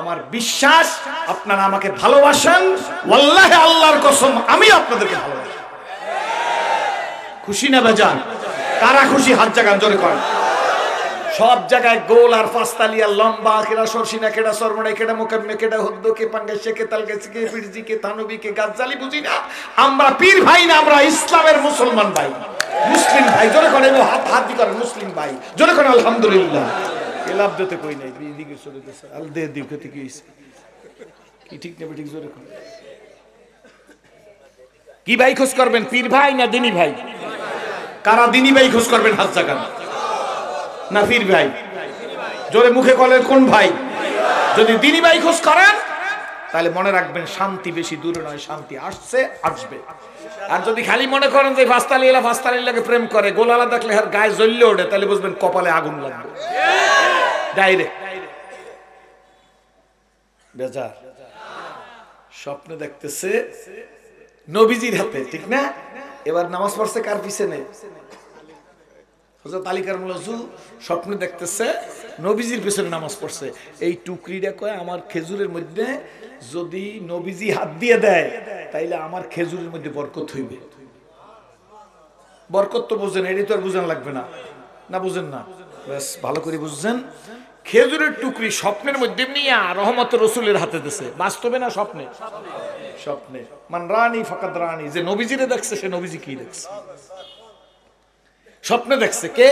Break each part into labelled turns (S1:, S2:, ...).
S1: আমার বিশ্বাস, আপনারা আমাকে ভালোবাসেন। ওয়াল্লাহি আল্লাহর কসম, আমি আপনাদেরকে ভালোবাসি। খুশি না বেজান? কারা খুশি? হাত জাগান, জোরে করেন সব জায়গায় গোল আর পাঁচতালিয়া লম্বা, কেডা সরসিনা, কেডা সরমড়ে কেডা মুকাম্মে কেডা হুদ্দ, কে পাঙ্গাসে কে তালগাছি, কে পিরজি কে তানবি কে গাজ্জালি, বুঝি না? আমরা পীর ভাই না, আমরা ইসলামের মুসলমান ভাই। মুসলিম ভাই, জোরে করে হাত হাত দি করে মুসলিম ভাই। জোরে করে আলহামদুলিল্লাহ। কই নাই দিকে চলে গেছে আল দে দিকে থেকে কি ঠিক ঠিক জোরে কি ভাই খোঁজ করবেন, পীর ভাই না দিনী ভাই? কারা দিনী ভাই খোঁজ করবেন, হাত জাগান। না পীর ভাই? জোরে মুখে কলের কোন ভাই? যদি দিনী ভাই খোঁজ করেন, তাহলে মনে রাখবেন শান্তি বেশি দূরে নয়, শান্তি আসছে, আসবে। আর যদি খালি মনে করেন যে ফাস্তালি এলা ফাস্তালি লাগে প্রেম করে, গোলালা দেখলে আর গায়ে জ্বললে ওঠে, তাহলে বুঝবেন কপালে আগুন লাগবে। বেজার। স্বপ্ন দেখতেছে নবীজির হাতে, ঠিক না? এবার নামাজ পড়ছে কার পিছনে? দেখতেছে নবীজির নামাজ পড়ছে। এই টুকরিটা কয়, আমার খেজুরের মধ্যে যদি নবীজি হাত দিয়ে দেয়, তাইলে আমার খেজুরের মধ্যে বরকত হইবে। বরকত তো বুঝেন এটি তো আর বুঝান লাগবে না। না বুঝেন না? বেশ, ভালো করে বুঝছেন? খেজুরের টুকরি স্বপ্নের মধ্যে রহমত রসুলের হাতে দিছে। বাস্তবে না স্বপ্নে? স্বপ্নে। মান রানী ফাকাত রানী, যে নবীজিরে দেখছে, সে নবীজি কি দেখছে? স্বপ্নে দেখছে কে?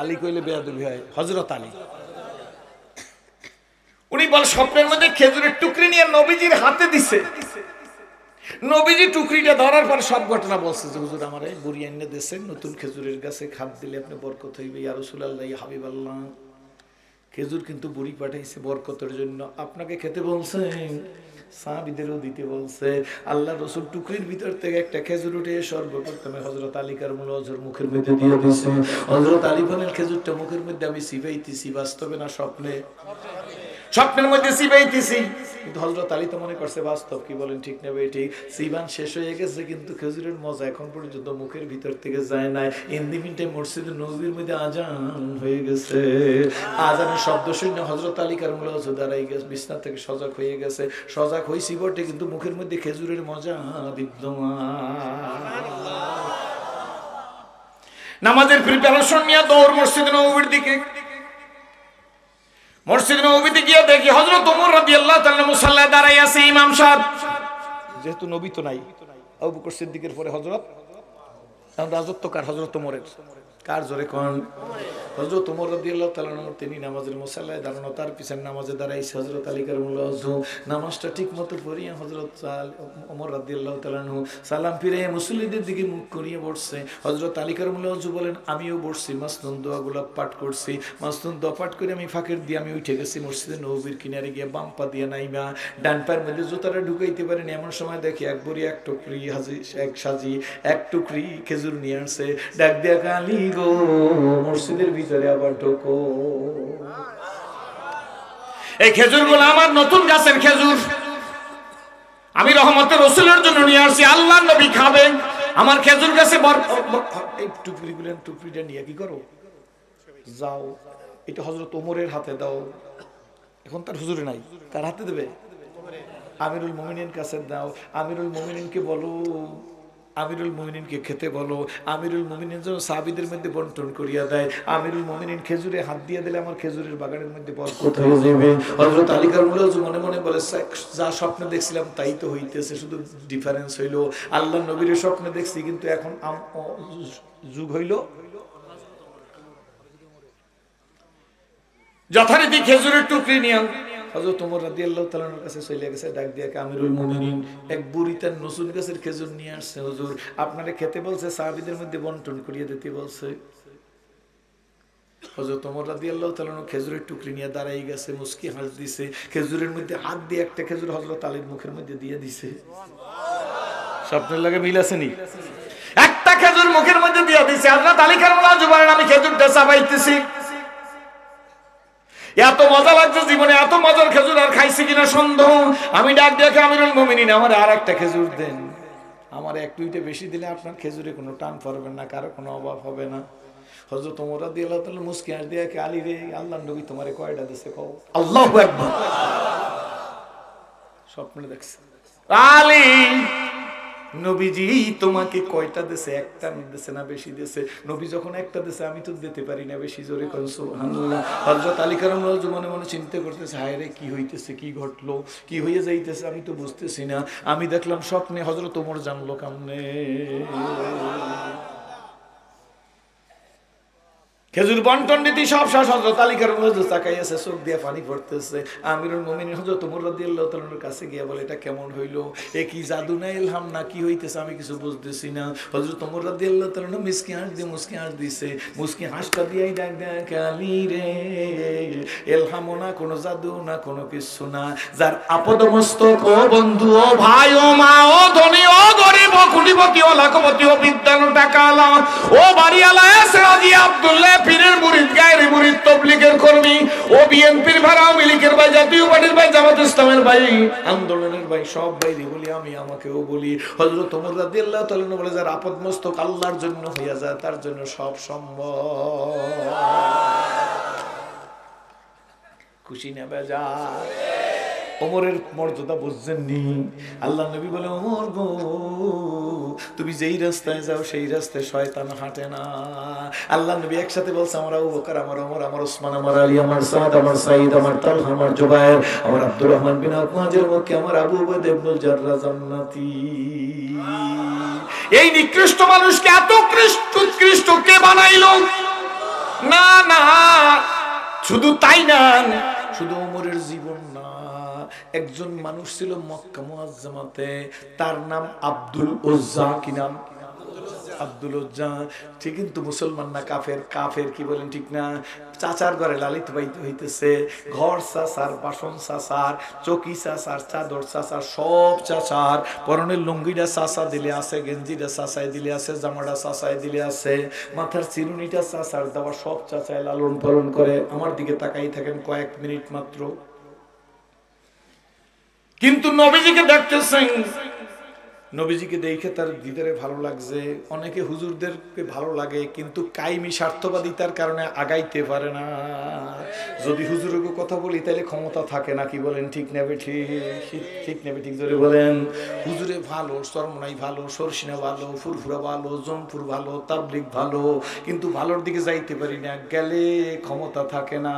S1: আলী কইলে বেয়াদুবি হয় হজরত আলী। উনি বল, স্বপ্নের মধ্যে খেজুরের টুকরি নিয়ে নবীজির হাতে দিছে। নবীজি টুকরিটা ধরার পর সব ঘটনা বলছে যে, হুজুর, আমার এই বুড়ি এনে দেশে নতুন খেজুরের গাছে খাদ দিলে আপনি বরকত হইবে। ইয়া রাসূলুল্লাহ, ইয়া হাবিবাল্লাহ। খেজুর কিন্তু বুড়ি পাঠাইছে বরকতের জন্য। আপনাকে খেতে বলছেন? সাহাবিদেরও দিতে বলছে। আল্লাহ রসুল টুকরির ভিতর থেকে একটা খেজুর উঠে সর্বপ্রথমে হজরত আলীকার মূল হজর মুখের মধ্যে দিয়ে দিছে। হজরত আলী বলেন, খেজুরটা মুখের মধ্যে আমি সিবাইতেছি বাস্তবে না স্বপ্নে। স্বপ্নের মধ্যে সিবাইতেছি কিন্তু হজরত আলী তো মনে করছে বাস্তব কি বলেন ঠিক নেবে ঠিক সিবান শেষ হয়ে গেছে কিন্তু খেজুরের মজা এখন পর্যন্ত মুখের ভিতর থেকে যায় নাই। ইন্দি মিনিটে মসজিদে নবীর মধ্যে আজান হয়ে গেছে। আজানের শব্দ শুনে হজরত আলী কারমুল হজর দাঁড়াই গেছে বিছনা থেকে সজাগ হয়ে গেছে। সজাগ হয়েছি বটে কিন্তু মুখের মধ্যে খেজুরের মজা বিদ্যমান। নামাজের প্রিপারেশন নিয়ে দৌড় মসজিদ নবীর দিকে। মসজিদ নবীতে গিয়ে দেখি হজরত ওমর রাদিয়াল্লাহু তাআলা মুসাল্লা দাঁড়াই আছে ইমাম সাহেব। যেহেতু নবী তো নাই, আবু বকর সিদ্দিকের পরে এখন রাজত্ব কার? হজরত ওমরের। কার জোরে কোন? হযরত ওমর রাদিয়াল্লাহু তাআলা নম্বর তিনি নামাজের মুসাল্লায় দাঁড়ানো, তার পিছনে নামাজে দাঁড়াইছে হযরত আলী কারমুল্লাহ ওয়াজহু নামাজটা ঠিক মতো পড়িয়া হযরত ওমর রাদিয়াল্লাহু তাআলা আনহু সালাম ফিরে মুসল্লিদের দিকে মুখ করিয়ে বসছে। হযরত আলী কারমুল্লাহ ওয়াজহু বলেন, আমিও বসছি, মাসনুন দোয়াগুলো পাঠ করছি। মাসনুন দোয়া পাঠ করে আমি ফাঁকের দিয়ে আমি উঠে গেছি মসজিদে নবীর কিনারে গিয়ে বাম পা দিয়ে নাইমা। ডান পায়ের মধ্যে জুতাটা ঢুকাইতে পারেনি। এমন সময় দেখি এক বড়ি এক টুকরি হাজি, এক সাজি, এক টুকরি খেজুর নিয়ে আসছে ডাক দিয়া, কালি গো, মসজিদের ভিতরে আবার ঢোকো। এই খেজুরগুলো আমার নতুন গাছের খেজুর। আমি রহমতের রসুলের জন্য নিয়ে আসছি আল্লাহ নবী খাবেন আমার খেজুর গাছে টুকরি গুলেন টুকরিটা নিয়ে কি করো? যাও এটা হজরত ওমরের হাতে দাও। এখন তার হুজুরে নাই কার হাতে দেবে? আমিরুল মোমিনিন কাছে দাও আমিরুল মোমিনিনকে বলো। আমিরুল মোমিনিনকে খেতে বলো। আমিরুল মোমিনিন যেন সাবিদের মধ্যে বন্টন করিয়া দেয়। আমিরুল মোমিনিন খেজুরে হাত দিয়ে দিলে আমার খেজুরের বাগানের মধ্যে বরকত হয়ে যাবে। হযরত আলী কারমুল্লাহ মনে মনে বলে যা স্বপ্নে দেখছিলাম তাই তো হইতেছে শুধু ডিফারেন্স হইল। আল্লাহ নবীর স্বপ্নে দেখছি কিন্তু এখন যুগ হইল। যথারীতি খেজুরের টুকরি নিয়ে তাআলার কাছে চলে গেছে, ডাক দিয়া আমিরুল এক নসুন গাছের খেজুর নিয়ে আসছে খেতে বলছে, সাহাবীদের মধ্যে বন্টন করিয়ে দিতে বলছে। খেজুরের টুকরি নিয়ে দাঁড়াই গেছে, মুস্কি হাস দিছে, খেজুরের মধ্যে হাত দিয়ে একটা খেজুর আলীর মুখের মধ্যে দিয়ে দিছে। স্বপ্নের লাগে মিল একটা খেজুর মুখের মধ্যে দিয়ে দিছে আমি খেজুরটা চাবাইতেছি। এত মজা লাগছে জীবনে, এত মজার খেজুর আর খাইছি কিনা সন্দেহ। আমি ডাক দেখে আমিরুল মুমিনিন, আমার আর একটা খেজুর দেন। আমার এক দুইটা বেশি দিলে আপনার খেজুরে কোনো টান পড়বে না, কারও কোনো অভাব হবে না। হজরত তোমরা দিয়ে আল্লাহ তাআলা মুস্কি হাস দিয়া আলী রে, আল্লাহ নবী তোমারে কয়টা দিছে কও? আল্লাহু আকবার। স্বপ্নে দেখছে। আলী নবীজি, তোমাকে কয়টা দেশে? একটা দেশে না বেশি দেশে? নবী যখন একটা দেশে, আমি তো দিতে পারি না বেশি জোরে হজরত আলী কারাম মনে মনে চিন্তা করতেছে, হায় রে, কি হইতেছে, কি ঘটলো? কি হয়ে যাইতেছে? আমি তো বুঝতেছি না। আমি দেখলাম স্বপ্নে হজরত ওমর জানলো কেমনে। খেজুর বন্টন নীতি সব শেষ হজরত তালিকার মধ্যে তাকাইয়াছে, চোখ দিয়ে পানি পড়তেছে। আমিরুল মুমিনিন হজরত উমর রাদিয়াল্লাহু কাছে গিয়ে বলে, এটা কেমন হইল? এ কি জাদু না ইলহাম না কি হইতেছে? আমি কিছু বুঝতেছি না। হজরত উমর রাদিয়াল্লাহু তাআলা মিসকি হাস দিয়ে মুসকি হাস দিছে। মুসকি হাসটা দিয়েই ডাক দেয়, কালি রে, ইলহামও না, কোনো জাদু না, কোনো কিছু না। যার আপদ মস্তক ও বন্ধু, ও ভাই, ও মা, ও ধনী, ও গরিব, ও কুটিপতি, ও লাখপতি, ও বিদ্যান টাকালা ও বাড়িওয়ালা এসে রাজি আব্দুল্লাহ পীরের মুরিদ, গায়ের মুরিদ, তবলিগের কর্মী, ও বিএনপির ভাই আওয়ামী লীগের ভাই, জাতীয় পার্টির ভাই, জামাত ইসলামের ভাই, আন্দোলনের ভাই, সব ভাই বলি আমি, আমাকেও বলি। হযরত ওমর রাদিয়াল্লাহু তাআলা বলে, যার আপদ মস্তক আল্লাহর জন্য হইয়া যায়, তার জন্য সব সম্ভব। খুশি না বেজার? ওমরের মর্যাদা বুঝছেননি। আল্লাহ নবী বলে, ওমর গো, তুমি যেই রাস্তায় যাও, সেই রাস্তায় শয়তান হাঁটে না। আল্লাহ নবী একসাথে বলছে, আমার আবু বকর, আমার ওমর, আমার ওসমান, আমার আলী, আমার সাদ, আমার সাইদ, আমার তালহা, আমার জুবায়ের, আমার আব্দুর রহমান বিন আফমাজের মক্কে আমার আবু উবাইদ ইবনুল জাররা জান্নাতি। এই নিকৃষ্ট মানুষকে এত কৃষ্ট, উৎকৃষ্ট কে বানাইলো? না না, শুধু তাই না, শুধু ওমরের জীবন একজন মানুষ ছিল মক্কা মুআজ্জামাতে, তার নাম আব্দুল উজ্জা কি নাম? আব্দুল উজ্জা। ঠিক কিন্তু মুসলমান না, কাফের। কাফের কি বলেন ঠিক না? চাচার ঘরে লালিত পাইতে হইতেছে। ঘর চাচার, বাসন চাচার, চকি চাচার, চাদর চাচার, সব চাচার। পরনের লুঙ্গিটা চাচা দিলে আছে, গেঞ্জিটা চাচাই দিলে আছে, জামাটা চাচাই দিলে আছে। মাথার চিরুনিটা চাচার দেওয়া সব চাচাই লালন পালন করে। আমার দিকে তাকাই থাকেন কয়েক মিনিট মাত্র। কিন্তু নবীজিকে দেখতেছেন। নবীজিকে দেখে তার দিদারে ভালো লাগছে, অনেকে হুজুরদেরকে ভালো লাগে, কিন্তু কাইমি স্বার্থবাদিতার কারণে আগাইতে পারে না। যদি হুজুরের কথা বলি, তাহলে ক্ষমতা থাকে না, কি বলেন? ঠিক নেবে ঠিক? ঠিক নেবে ঠিক ধরে বলেন। হুজুরে ভালো সরমনাই ভালো সরসিনা ভালো, ফুরফুরা ভালো জমপুর ভালো তাবলিক ভালো, কিন্তু ভালোর দিকে যাইতে পারি না, গেলে ক্ষমতা থাকে না।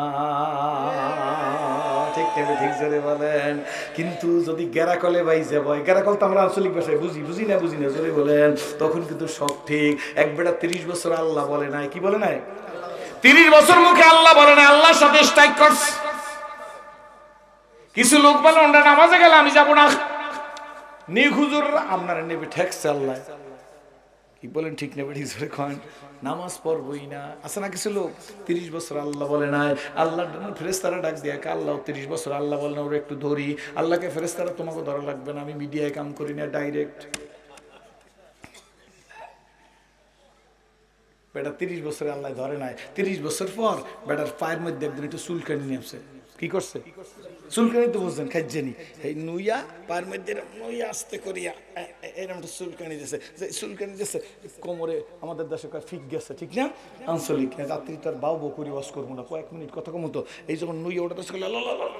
S1: ঠিক নেবে ঠিক জোরে বলেন। কিন্তু যদি গেরাকলে বাইজে বয় গেরাকল তো আমরা আঞ্চলিক ভাষায় বুঝি বুঝি না বুঝি না, জোরে বলেন। তখন কিন্তু সব ঠিক। এক বেটা তিরিশ বছর আল্লাহ বলে নাই, কি বলে নাই? তিরিশ বছর মুখে আল্লাহ বলে নাই, আল্লাহর সাথে স্ট্রাইক করছে। কিছু লোক বলে ওরা নামাজে গেলে আমি যাব না। নি হুজুর, আপনারা নেবে ঠেকছে আল্লাহ। বলেন, ঠিক নেবে ঠিক ধরে কন। নামাজ পড়বই না। আছে না কিছু লোক? তিরিশ বছর আল্লাহ বলে নাই। আল্লাহ ফেরেস্তারা ডাক দিয়ে আল্লাহ, তিরিশ বছর আল্লাহ বলে না, ওরা একটু ধরি। আল্লাহকে ফেরেস্তারা তোমাকে ধরা লাগবে না, আমি মিডিয়ায় কাম করি না, ডাইরেক্ট। বেটা, তিরিশ বছরে আল্লাহ ধরে নাই। তিরিশ বছর পর বেটার পায়ের মধ্যে একদিন একটু চুলকানি নিয়েছে কি করছে? চুলকানি তো বুঝছেন খাইজেনি এই নুইয়া পার মধ্যে নুইয়া আস্তে করিয়া এ- এ- এরম একটা চুলকানি দিয়েছে যে চুলকানি দিয়েছে কোমরে আমাদের দেশে ফিক গেছে ঠিক না আঞ্চলিক রাত্রি তার বাউ বউ করি ওয়াশ করব না কয়েক মিনিট কথা কমতো এই যখন নুইয়া ওটা তো লা লা লা লা লা।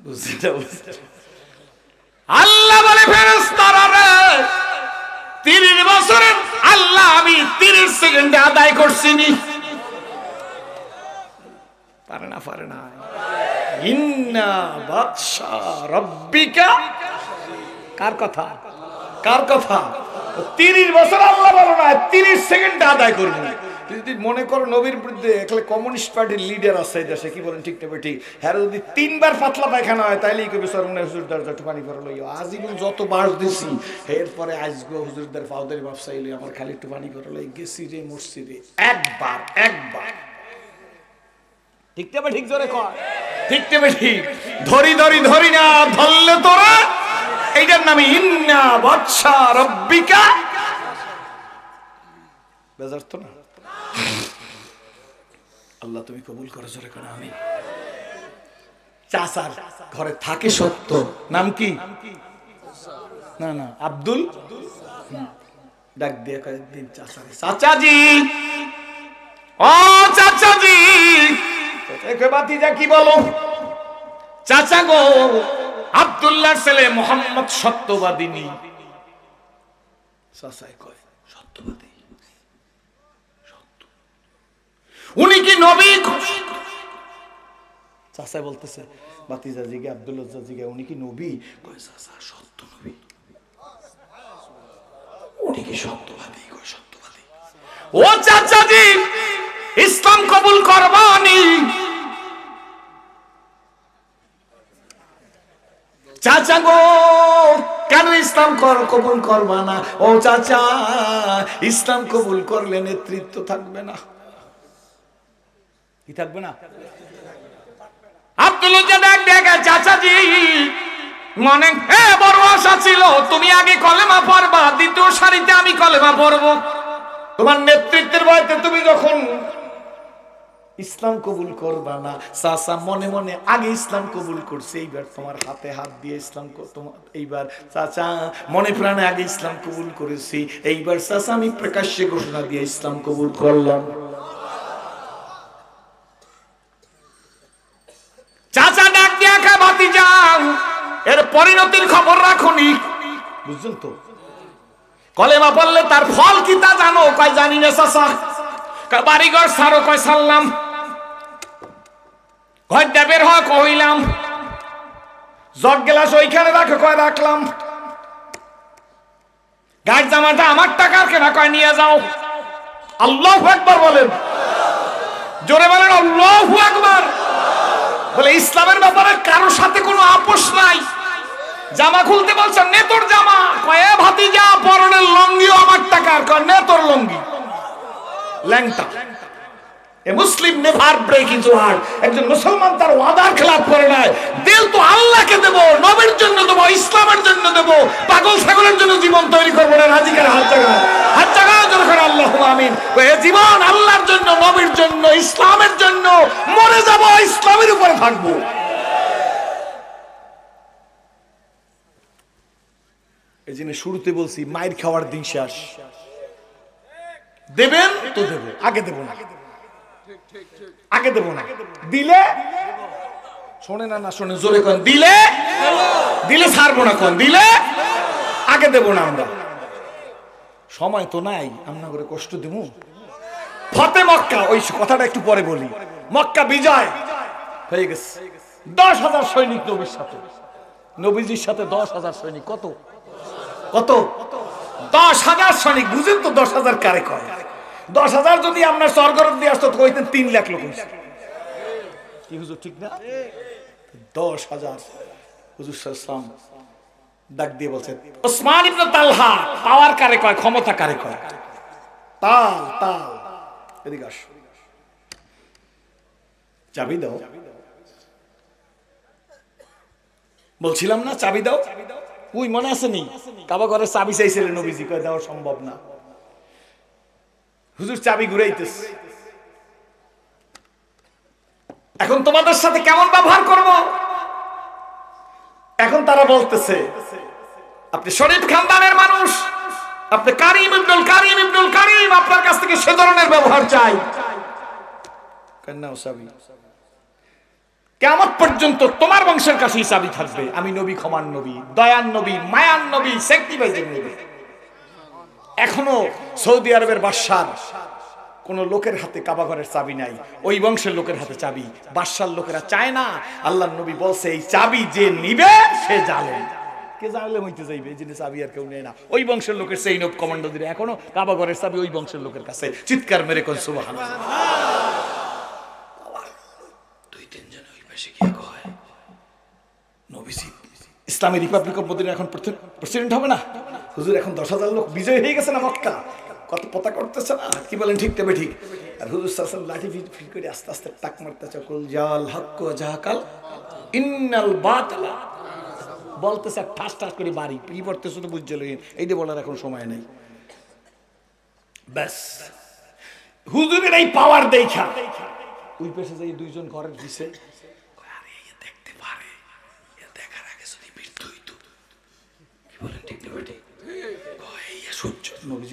S1: বুঝছি না বুঝছি না। আল্লাহ বলে, ফেরেশতারা রে, তিরিশ বছরের আল্লাহ আমি তিরিশ সেকেন্ডে আদায় করছি নি, পারে না। পারে না কার কথা? কার কথা? তিরিশ বছর আল্লাহ বলো না তিরিশ সেকেন্ডে আদায় করব। যদি মনে করো নবীর বিরুদ্ধে একলে কমিউনিস্ট পার্টির লিডার আছে এই দেশে, কি বলেন ঠিক নেবে ঠিক হ্যাঁ যদি তিনবার পাতলা পায়খানা হয়, তাইলেই কবি সরমনে হুজুরদার একটু পানি করে লইও। আজীবন যত বাস দিছি, এরপরে আজগো হুজুরদার ফাউদারি ব্যবসায়ী লই আমার খালি একটু পানি করে লই গেছি রে মসজিদে। একবার একবার। ঠিক নেবে ঠিক জোরে কর? ঠিক নেবে ঠিক ধরি ধরি ধরি না, ধরলে তোরা, এইটার নামে ইন্না বাদশা রব্বিকা বেজার না? আল্লাহ তুমি কবুল করো জোরে করে আমি চাচার ঘরে থাকে সত্য। নাম কি? না না, আব্দুল। ডাক দিয়ে কয়েকদিন চাচাজি! ও চাচাজি! কি বলো? চাচা গো, আব্দুল্লাহর ছেলে মোহাম্মদ সত্যবাদিনী। চাচাই কয়, সত্যবাদী সত্য উনি কি নবী? বলতেছে বাতিজা জিগে আব্দুল্লাহ জিগে উনি কি নবী? কয় চাচা সত্য নবী। উনি কি সত্যবাদী? কয় সত্যবাদী। ও চাচাজি ইসলাম কবুল করবানি চাচা গো কেন ইসলাম কর কবুল করবা না? ও চাচা ইসলাম কবুল করলে নেতৃত্ব থাকবে না। কি থাকবে না? আব্দুল চাচাজি মনে এ বড় আশা ছিল তুমি আগে কলেমা পড়বা দ্বিতীয় সারিতে আমি কলেমা পড়ব। তোমার নেতৃত্বের বয়তে তুমি যখন ইসলাম কবুল করবা না চাচা মনে মনে আগে ইসলাম কবুল করছে এইবার তোমার হাতে হাত দিয়ে ইসলাম তোমার এইবার চাচা মনে প্রাণে আগে ইসলাম কবুল করেছি এইবার চাচা আমি প্রকাশ্যে ঘোষণা দিয়ে ইসলাম কবুল করলাম চাচা ডাক দিয়ে একা বাতি যাও এর পরিণতির খবর রাখুনি। বুঝছেন তো? কলেমা পড়লে তার ফল কি তা জানো? কয় জানি না চাচা বাড়িঘর সারো কয় সারলাম ঘর বের হয় কইলাম জগ গেলাস ওইখানে রাখো কয় রাখলাম। গাছ জামাটা আমার টাকার কেনা কয় নিয়ে যাও। আল্লাহ একবার বলেন। জোরে বলেন আল্লাহ একবার বলে, ইসলামের ব্যাপারে কারোর সাথে কোনো আপোষ নাই। জামা খুলতে বলছেন নে তোর জামা। কয়ে ভাতিজা, পরনের লঙ্গিও আমার টাকার। কয় নে তোর লঙ্গি। ল্যাংটা। A Muslim never break his word. একজন মুসলমান তার ওয়াদার খেলাপ করে নাই। দিল তো আল্লাহকে দেব, নবীর জন্য দেব, ইসলামের জন্য দেব, পাগল ছাগলের জন্য জীবন তৈরি করব না, রাজিকার হাত জায়গা হাত জোর করে আল্লাহ আমিন। এ জীবন ইসলামের জন্য মরে যাব, ইসলামের উপরে থাকব এই জন্য শুরুতে বলছি, মায়ের খাওয়ার দিন শেষ। দেবেন তো দেবো, আগে দেবো না। আগে দেবো না। দিলে? শোনে না না শোনে, জোরে কোন। দিলে? দিলে ছাড়বো না কোন। দিলে? আগে দেবো না আমরা। সময় তো নাই আমরা করে কষ্ট দেবো ফতে মক্কা, ওই কথাটা একটু পরে বলি। মক্কা বিজয় হয়ে গেছে। দশ হাজার সৈনিক নবীর সাথে। নবীজির সাথে দশ হাজার সৈনিক। কত? কত? দশ হাজার সৈনিক। বুঝেন তো দশ হাজার কারে কয়? দশ হাজার যদি আপনার স্বর্গরত দিয়ে আসতো কইতেন তিন লাখ লোক। কি হুজুর, ঠিক না? দশ হাজার। হুজুর সাল্লাম ডাক দিয়ে বলছেন, ওসমান ইবনে তালহা, পাওয়ার কারে কয়, ক্ষমতা কারে কয়? তাল তাল। এদিকে আস। চাবি দাও। বলছিলাম না, চাবি দাও। ওই মনে আছে নি? কাবা ঘরে চাবি চাইছিলেন নবীজি, কয় দেওয়া সম্ভব না। হুজুর, চাবি ঘুরাইতেছে। এখন তোমাদের সাথে কেমন ব্যবহার করব? এখন তারা বলতেছে, আপনি শরীফ খানদানের মানুষ আপনি কারিম ইবনুল কারিম ইবনুল কারিম আপনার কাছ থেকে সে ধরনের ব্যবহার চাই। কেমন পর্যন্ত তোমার বংশের কাছেই চাবি থাকবে। আমি নবী ক্ষমার নবী দয়ান নবী মায়ান নবী সেক্টিভাইজের নবী। এখনও সৌদি আরবের বাদশার কোন লোকের হাতে কাবাঘরের চাবি নাই। ওই বংশের লোকের হাতে চাবি। বাদশার লোকেরা চায় না আল্লাহ নবী বলছে এই চাবি যে নিবে সে জালে কে জানলে হইতে যাইবে, এই জিনিস চাবি আর কেউ নেয় না। ওই বংশের লোকের সেই নব কমান্ডো দিলে এখনও কাবাঘরের চাবি ওই বংশের লোকের কাছে। চিৎকার মেরে কোন সুবাহান দুই ওই পাশে কয় নবীজি ইসলামী রিপাবলিক অফ মদিনা এখন প্রেসিডেন্ট হবে না? হুজুর, এখন দশ হাজার লোক বিজয় হয়ে গেছে না মক্কা? কত পতা করতেছে না? কি বলেন, ঠিক তবে ঠিক। আর হুজুর সাল্লাম লাঠি ফিট ফিট করে আস্তে আস্তে টাক মারতেছে কুল, জাল হক জাহাকাল, ইন্নাল বাতলা। বলতেছে ঠাস ঠাস করে বাড়ি। কি পড়তেছে তো বুঝছে লইন এইটা বলার এখন সময় নেই। ব্যাস। হুজুরের এই পাওয়ার দেখা। ওই পেশে যাই দুইজন ঘরের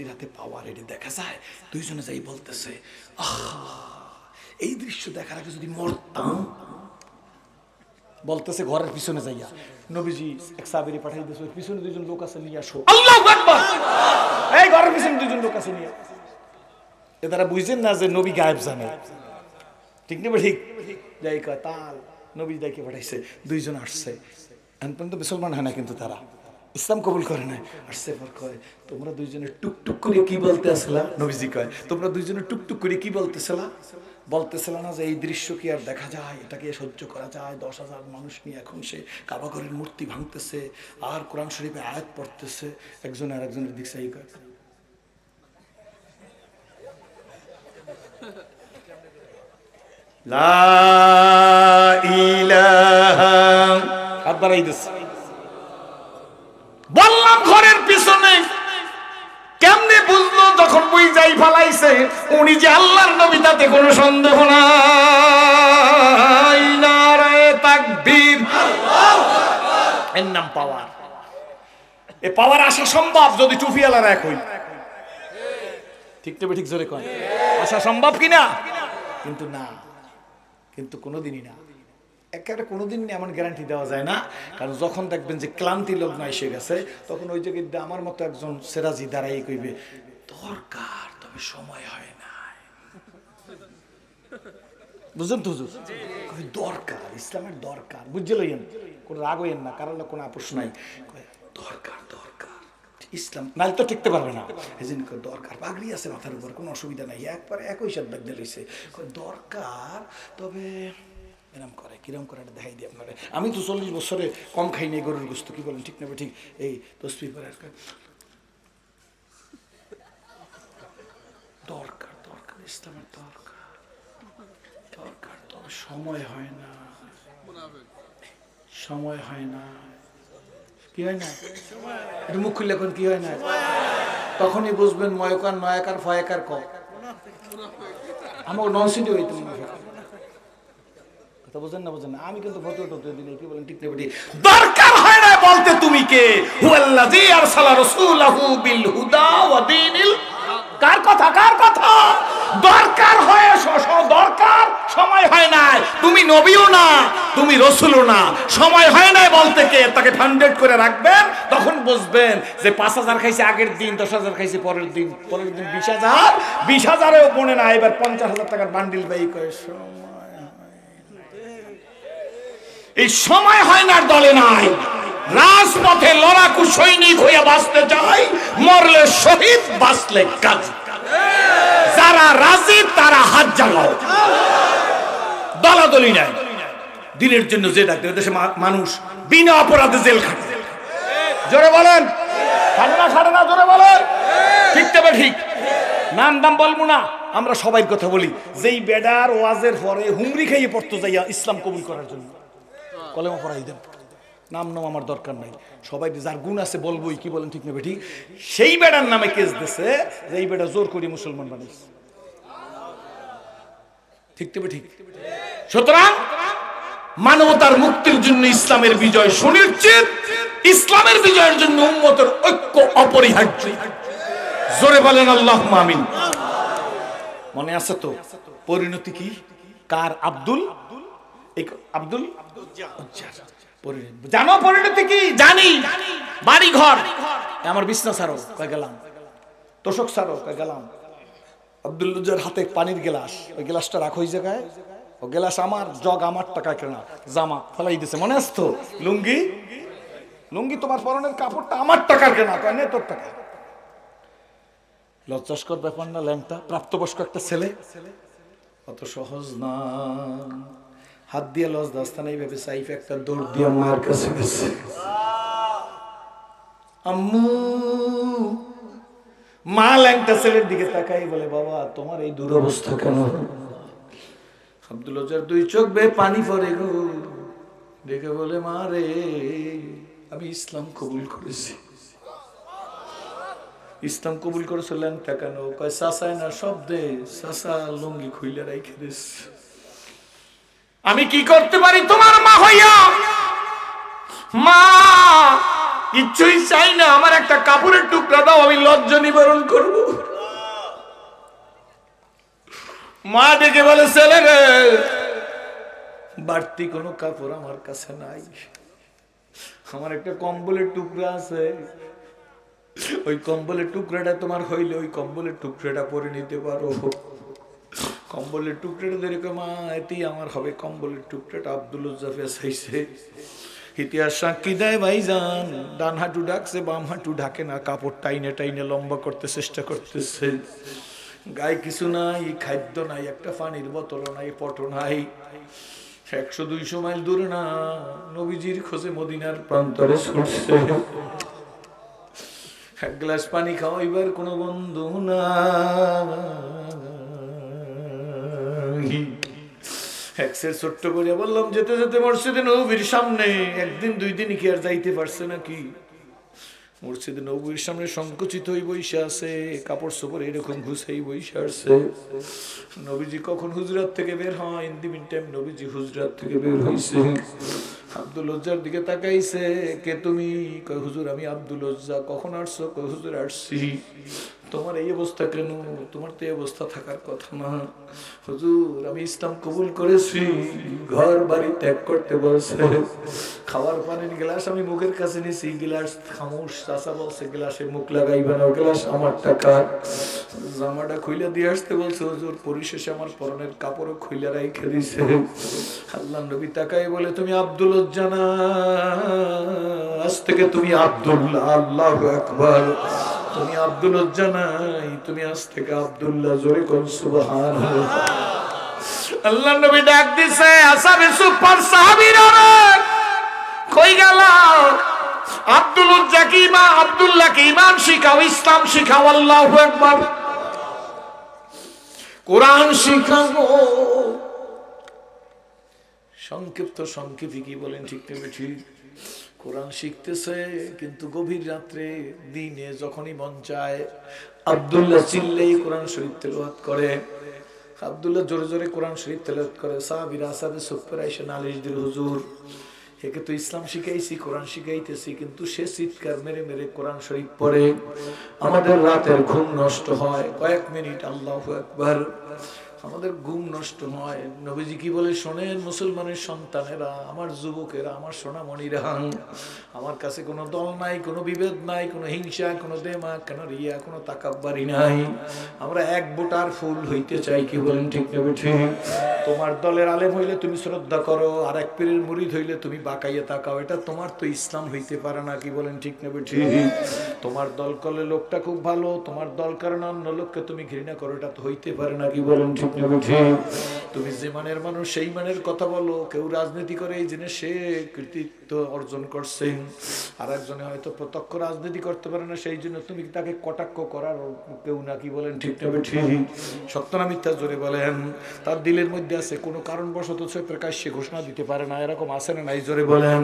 S1: হাতে পাওয়ার দেখা যায়। দুইজনে যাই বলতেছে, আহা, এই দৃশ্য দেখার আগে যদি মরতাম বলতেছে ঘরের পিছনে যাইয়া। নবীজি এক সাবেরি পাঠাই দিয়েছে পিছনে দুইজন লোক আছে নিয়ে আসো। আল্লাহ আকবার! এই ঘরের পিছনে দুইজন লোক আছে নিয়ে এ তারা বুঝছেন না যে নবী গায়েব জানে। ঠিক নেবে ঠিক? যাই কয় তাল নবী দাইকে পাঠাইছে দুইজন আসছে। এখন পর্যন্ত মুসলমান হয় না কিন্তু তারা। ইসলাম কবুল করে না আসছে পর কয় তোমরা দুইজনে টুকটুক করে কি বলতে আসলা নবীজি কয় তোমরা দুইজনে টুকটুক করে কি বলতেছিলা? বলতেছিল না যে এই দৃশ্য কি আর দেখা যায়? এটাকে সহ্য করা যায়? দশ হাজার মানুষ নিয়ে এখন সে কাবাগরের মূর্তি ভাঙতেছে আর কোরআন শরীফে আয়াত পড়তেছে একজন আর একজনের দিক সেই কয় হাত বাড়াই দিচ্ছে। বললাম ঘরের পিছনে কেমনে বুঝলো যখন বই যাই ফালাইছে? উনি যে আল্লাহর নবী, তাতে কোনো সন্দেহ নাই। তাকবীর। এর নাম পাওয়ার। এ পাওয়ার আসা সম্ভব যদি টুফিওয়ালারা এক হই। ঠিক তবে ঠিক জোরে কয়। আসা সম্ভব কিনা? কিন্তু না। কিন্তু কোনোদিনই না। একেবারে কোনোদিন এমন গ্যারান্টি দেওয়া যায় না। কারণ যখন দেখবেন যে ক্লান্তি লগ্ন এসে গেছে তখন ওই জায়গায় আমার মতো একজন সেরাজি দাঁড়াই কইবে দরকার তবে সময় হয় না বুঝলেন তো হুজুর? দরকার ইসলামের দরকার। বুঝতে লইয়েন কোনো রাগ হইয়েন না কারণ কোনো আপোষ নাই। দরকার দরকার। ইসলাম নাহলে তো টিকতে পারবে না। এই জন্য দরকার। পাগড়ি আছে মাথার উপর কোনো অসুবিধা নাই। একবারে একই সাথে ব্যাগ রয়েছে দরকার তবে এরম করে, কিরম করে এটা দেখাই দিই আপনারা। আমি তো চল্লিশ বছরে কম খাই নাই গরুর গোস্ত, কি বলেন, ঠিক না ঠিক? এই তসবি করে দরকার দরকার, ইসলামের দরকার। দরকার তবে সময় হয় না। সময় হয় না। কি হয় না? একটু মুখ খুললে কি হয় না? তখনই বুঝবেন ময়কার, নয়াকার, ফয়াকার ক? আমাকে ননসিটি হইতে মনে কথা বুঝেন না বুঝেন আমি কিন্তু ফটো টটো দিলে কি বলেন দরকার হয় না বলতে তুমি কে? হুয়াল্লাযী আরসালা রাসূলাহু বিল হুদা ওয়া দীনিল কার কথা কার কথা? দরকার হয় দরকার সময় হয় তুমি নবীও না, তুমি রসুলও না। সময় হয় না বলতে কে? তাকে ফান্ডেড করে রাখবেন, তখন বুঝবেন যে পাঁচ হাজার খাইছে আগের দিন, দশ হাজার খাইছে পরের দিন পরের দিন বিশ হাজার। বিশ হাজারেও পড়ে না এবার পঞ্চাশ হাজার টাকার বান্ডিল করে, সময়। এই সময় হয় না দলে নাই। রাজপথে লড়াকু সৈনিক হয়ে বাঁচতে চাই মরলে শহীদ, বাঁচলে কাজ। যারা রাজি, তারা হাত জাগাও। দলাদলি নাই। দিনের জন্য যে ডাক্তার, দেশে মানুষ বিনা অপরাধে জেল খাটে। জোরে বলেন। খাটে না জোরে বলেন। ঠিক তবে ঠিক। নাম দাম বলব না, আমরা সবাই কথা বলি। যেই বেডার ওয়াজের পরে হুমরি খাইয়ে পড়তো যাইয়া ইসলাম কবুল করার জন্য। কলেমা পড়াই দেন। নাম নাম আমার দরকার নাই। সবাই যার গুণ আছে বলবোই, কি বলেন ঠিক না বেটি? সেই বেড়ার নামে কেস দিছে যে এই বেড়া জোর করে মুসলমান বানিয়েছে ঠিক ঠিক সুতরাং মানবতার মুক্তির জন্য ইসলামের বিজয় সুনিশ্চিত। ইসলামের বিজয়ের জন্য উম্মতের ঐক্য অপরিহার্য। জোরে বলেন আল্লাহ আমিন। মনে আছে তো? পরিণতি কি? কার? আব্দুল? আব্দুল জানো পরিণতি কি? জানি। বাড়ি ঘর আমার বিছনা ছাড়ো কয়ে গেলাম? তোষক ছাড়ো কয়ে গেলাম? আব্দুল উজ্জার হাতে পানির গেলাস। ওই গেলাসটা রাখো ওই জায়গায়। ও গেলাস আমার, জগ আমার টাকা কেনা। জামা ফেলাই দিছে, মনে আছে তো? লুঙ্গি? লুঙ্গি তোমার পরনের কাপড়টা আমার টাকার কেনা, কয় নে তোর টাকা লজ্জাস্কর ব্যাপার না, ল্যাংটা। প্রাপ্তবয়স্ক একটা ছেলে। অত সহজ না। হাত দিয়ে লজ দাস্তানাই ভেবে সাইফ একটা দৌড় দিয়ে মার কাছে গেছে। আম্মু মা ল্যাংটা ছেলের দিকে তাকাই বলে বাবা তোমার এই দুরবস্থা কেন? আব্দুল হজার দুই চোখ বে পানি পড়ে গো। দেখে বলে মা রে আমি ইসলাম কবুল করেছি। ইসলাম কবুল করেছে ল্যাংটা কেন? কয় সাসায় না শব্দে সাসা লুঙ্গি খুইলে রাইখে দিস আমি কি করতে পারি? তোমার মা হইয়া। মা কিচ্ছুই চাই না, আমার একটা কাপড়ের টুকরা দাও, আমি লজ্জা নিবারণ করব। মা ডেকে বলে, ছেলে বাড়তি কোনো কাপড় আমার কাছে নাই। আমার একটা কম্বলের টুকরা আছে। ওই কম্বলের টুকরাটা তোমার হইলে, ওই কম্বলের টুকরাটা পরে নিতে পারো। কম্বলের টুকরাটা দেখে মা, এতেই আমার হবে। কম্বলের টুকরাটা আব্দুল উজ্জাফে ইতিহাস সাক্ষী দেয় ভাইজান ডান হাঁটু ডাকছে, বাম হাঁটু ঢাকে না, কাপড় টাইনে টাইনে লম্বা করতে চেষ্টা করতেছে। গায়ে কিছু নাই, খাদ্য নাই, একটা পানির বোতল নাই, পটো নাই, একশো দুইশো মাইল দূরে না, নবীজির খোঁজে মদিনার প্রান্তরে ছুটছে। এক গ্লাস পানি খাওয়াইবার কোনো বন্ধু না সংকুচিত আছে, কাপড় চোপড় এরকম ঘুষাই বসে আছে। নবীজি কখন হুজরাত থেকে বের মিন টাইম নবীজি হুজরাত থেকে বের হইছে। আব্দুল লজ্জার দিকে তাকাইছে, কে তুমি? কয়, হুজুর, আমি আব্দুল লজ্জা। কখন আসছো? কয়, হুজুর, আসছি। তোমার এই অবস্থা কেন? তোমার তো এই অবস্থা থাকার কথা না। হুজুর, আমি ইসলাম কবুল করেছি। ঘর বাড়ি ত্যাগ করতে বলছে। খাবার পানির গ্লাস আমি মুখের কাছে নিছি। গ্লাস খামোশ চাষা বলছে, গ্লাসে মুখ লাগাইবে না, গ্লাস আমার টাকা জামাটা খুইলা দিয়ে আসতে বলছে, হুজুর, পরিশেষে আমার পরনের কাপড়ও খুইলা রাইখে দিছে। আল্লাহ নবী তাকাই বলে, তুমি আব্দুল জানা আজ থেকে তুমি আব্দুল্লাহ আল্লাহ আকবার। তুমি আব্দুল জানাই তুমি আজ থেকে আব্দুল্লাহ জোরে কোন সুবহান আল্লাহ নবী ডাক দিছে আসাবে সুপার কই গেল? আব্দুল জাকিমা আব্দুল্লাহ ইমান শিখাও, ইসলাম শিখাও, আল্লাহু আকবার। কোরআন সংক্ষিপ্ত সংক্ষেপে কি বলেন ঠিক নেবে ঠিক। কোরআন শিখতেছে, কিন্তু গভীর রাত্রে দিনে যখনই মন চায়, আব্দুল্লাহ চিল্লেই কোরআন শরীফ তেলাওয়াত করে। আব্দুল্লাহ জোরে জোরে কোরআন শরীফ তেলাওয়াত করে। সাহাবীরা আসাবে সুফর আইসা নালিশ দিল, হুজুর, একে তো ইসলাম শিখাইছি, কোরআন শিখাইতেছি, কিন্তু সে চিৎকার মেরে মেরে কোরআন শরীফ পড়ে। আমাদের রাতের ঘুম নষ্ট হয়। কয়েক মিনিট, আল্লাহ একবার আমাদের ঘুম নষ্ট হয় নবীজি কি বলে শোনেন, মুসলমানের সন্তানেরা, আমার যুবকেরা, আমার সোনামণিরা, আমার কাছে কোনো দল নাই, কোনো বিভেদ নাই, কোনো হিংসা, কোনো দেমা, কোনো রিয়া, কোনো তাকাব্বারি নাই। আমরা এক বোটার ফুল হইতে চাই, কি বলেন ঠিক নেবে ঠিক তোমার দলের আলেম হইলে তুমি শ্রদ্ধা করো, আর এক পীরের মুরিদ হইলে তুমি বাকাইয়ে তাকাও। এটা তোমার তো ইসলাম হইতে পারে না, কি বলেন ঠিক নেবে ঠিক তোমার দল করলে লোকটা খুব ভালো, তোমার দল কারণে অন্য লোককে তুমি ঘৃণা করো, এটা তো হইতে পারে না, কি বলেন ঠিক তুমি যে মানের মানুষ, সেই মানের কথা বলো। কেউ রাজনীতি করে, এই জিনিস সে কৃতিত্ব অর্জন করছে আর একজনে হয়তো প্রত্যক্ষ রাজনীতি করতে পারে না, সেই জন্য তুমি তাকে কটাক্ষ করার কেউ না কি বলেন? ঠিক নেবে ঠিক সত্য না মিথ্যা জোরে বলেন। তার দিলের মধ্যে আছে, কোনো কারণবশত সে প্রকাশ্যে ঘোষণা দিতে পারে না, এরকম আছে না নাই জোরে বলেন।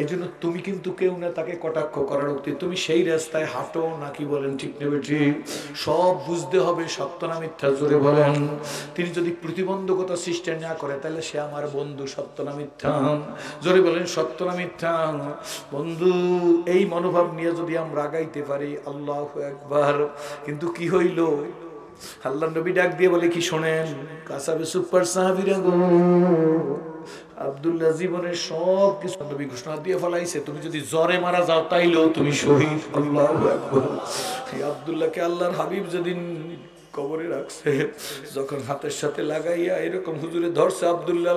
S1: এই জন্য তুমি কিন্তু কেউ না তাকে কটাক্ষ করার উক্তি। তুমি সেই রাস্তায় হাঁটো নাকি বলেন? ঠিক নেবে ঠিক সব বুঝতে হবে, সত্য না মিথ্যা জোরে বলেন। তিনি যদি প্রতিবন্ধকতা সৃষ্টি না করে, তাহলে সে আমার বন্ধু, সত্য না মিথ্যা। জোরে বলেন, সত্য না মিথ্যা বন্ধু, এই মনোভাব নিয়ে যদি আমরা আগাইতে পারি, আল্লাহ একবার কিন্তু কি হইল? আল্লাহ নবী ডাক দিয়ে বলে, কি শোনেন, কাসাবে সুপার সাহাবিরা গো, আব্দুল্লাহ জীবনের সব কিছু নবী ঘোষণা দিয়ে ফেলাইছে। তুমি যদি জ্বরে মারা যাও, তাইলেও তুমি শহীদ। আল্লাহ আব্দুল্লাহকে আল্লাহর হাবিব যেদিন কবরে রাখছে, যখন হাতের সাথে লাগাইয়া এরকম হুজুরে ধরছে, আব্দুল্লাহ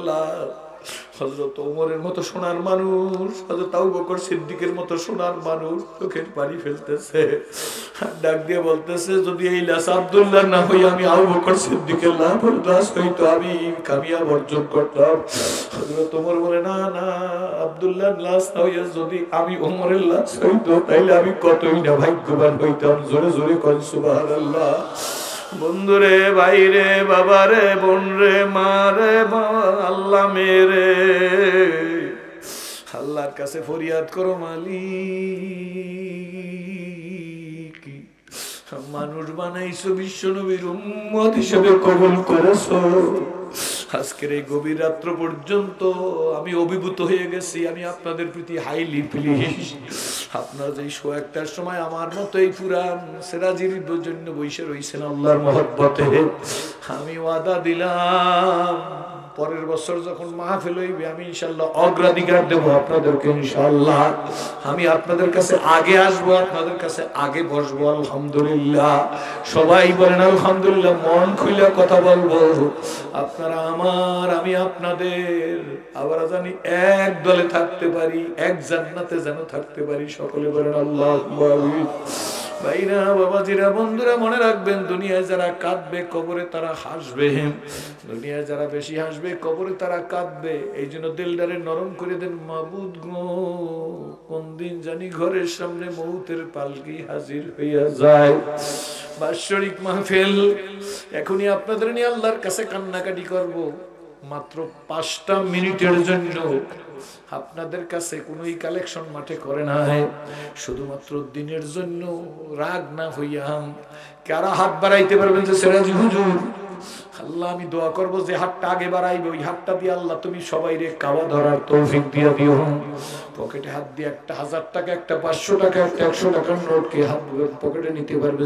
S1: হজরত ওমরের মতো সোনার মানুষ হজরত সিদ্দিকের মতো সোনার মানুষ চোখের পানি ফেলতেছে। ডাক দিয়ে বলতেছে, যদি এই আব্দুল্লাহ না হই, আমি সিদ্দিকের হইতো আমি বর্জন করতাম। হজরত বলে, না না লাশ না যদি আমি ওমরের লাশ হইতো, তাইলে আমি কতই না ভাগ্যবান হইতাম। জোরে জোরে কন, সুবহানাল্লাহ। বন্ধুরে ভাইরে, বাবারে বোন রে মা মারে আল্লাহ মেরে। আল্লাহর কাছে ফরিয়াদ করো মালিক। মানুষ বানাইছো বিশ্ব নবীর উম্মত হিসেবে কবল করেছ। আজকের এই গভীর রাত্র পর্যন্ত আমি অভিভূত হয়ে গেছি, আমি আপনাদের প্রতি হাইলি প্লিজ আপনার যে শো একটার সময় আমার মতো এই পুরান সেরাজির জন্য বৈশে রয়েছেন আল্লাহর মহব্বতে। আমি ওয়াদা দিলাম। পরের বছর যখন মাহফিল হইবে, আমি ইনশাল্লাহ অগ্রাধিকার দেব আপনাদেরকে ইনশাল্লাহ আমি আপনাদের কাছে আগে আসব, আপনাদের কাছে আগে বসবো, আলহামদুলিল্লাহ। সবাই বলেন, আলহামদুলিল্লাহ, মন খুলে কথা বলব। আপনারা আমার, আমি আপনাদের। আবার জানি এক দলে থাকতে পারি, এক জান্নাতে যেন থাকতে পারি, সকলে বলেন, আল্লাহ ভাইরা বন্ধুরা, মনে রাখবেন, দুনিয়ায় যারা কাঁদবে, কবরে তারা হাসবে। দুনিয়ায় যারা বেশি হাসবে, কবরে তারা কাঁদবে। এই জন্য দিলদারে নরম করে দেন, মাবুদ গো, কোন দিন জানি ঘরের সামনে মৌতের পালকি হাজির হইয়া যায়। বাৎসরিক মাহফিল। এখনই আপনাদের নিয়ে আল্লাহর কাছে কান্নাকাটি করব, মাত্র পাঁচটা মিনিটের জন্য। আপনাদের কাছে কোনোই কালেকশন মাঠে করে নাই। শুধুমাত্র দিনের জন্য রাগ না হইয়া কারা হাত বাড়াইতে পারবেন যে সেরাজি হুজুর? আল্লাহ, আমি দোয়া করব যে হাতটা আগে বাড়াইবে, ওই হাতটা দিয়ে আল্লাহ তুমি সবাই রে কাওয়া ধরার তৌফিক দিয়ে দিও। পকেটে হাত দিয়ে একটা হাজার টাকা, একটা পাঁচশো টাকা, একটা একশো টাকার নোটকে হাত পকেটে নিতে পারবে